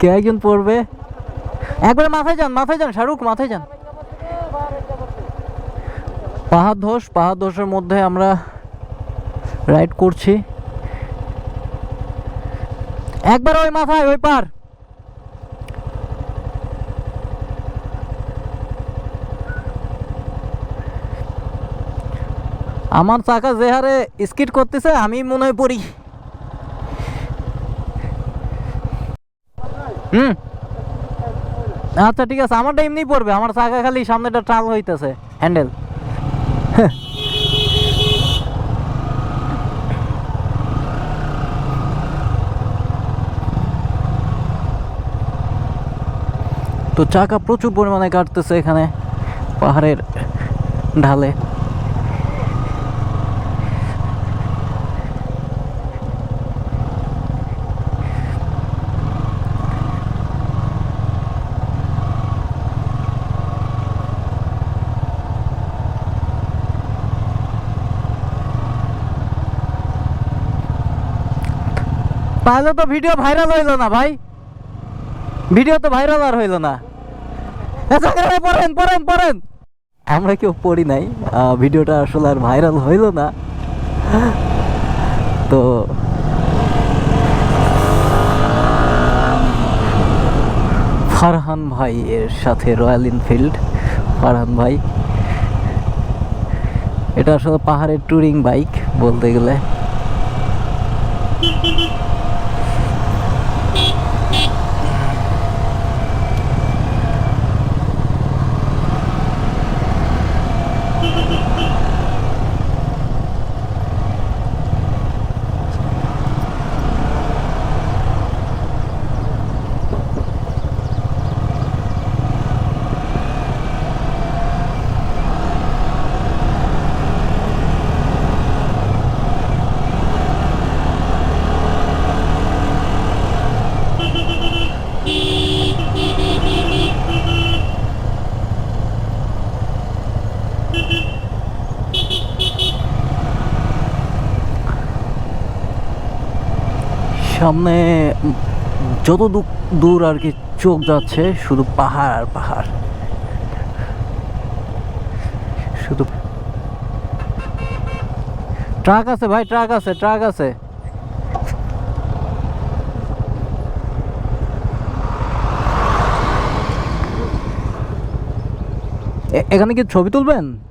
কে একজন পড়বে? একবারে মাথায় যান মাথায় যান, শাহরুখ, মাথায় যান। পাহাড় ধস, পাহাড় ধসের মধ্যে আমরা রাইড করছি। একবার ওই মাথায়, ওই পার। আমার চাকা যে হারে স্কিট করতেছে, আমি মনে হয় পড়ি। হুম? আচ্ছা ঠিক আছে। আমারটা এমনি পড়বে। আমার চাকা খালি সামনেটা টাল হইতেছে। হ্যান্ডেল তো চাকা প্রচুর পরিমাণে কাটতেছে এখানে পাহাড়ের ঢালে। তাহলে তো ভিডিও ভাইরাল হইল না ভাই। ভিডিও তো ভাইরাল আর হইল না। পড়েন পড়েন পড়েন। আমরা কেউ পড়ি নাই ভিডিওটা আসলে আর ভাইরাল হইল না। তো ফারহান ভাই এর সাথে রয়্যাল এনফিল্ড। ফারহান ভাই, এটা আসলে পাহাড়ের ট্যুরিং বাইক বলতে গেলে। সামনে যত দূর- আর কি চোখ যাচ্ছে, শুধু পাহাড় আর পাহাড়। শুধু ট্রাক আছে ভাই, ট্রাক আছে ট্রাক আছে। এখানে কি ছবি তুলবেন?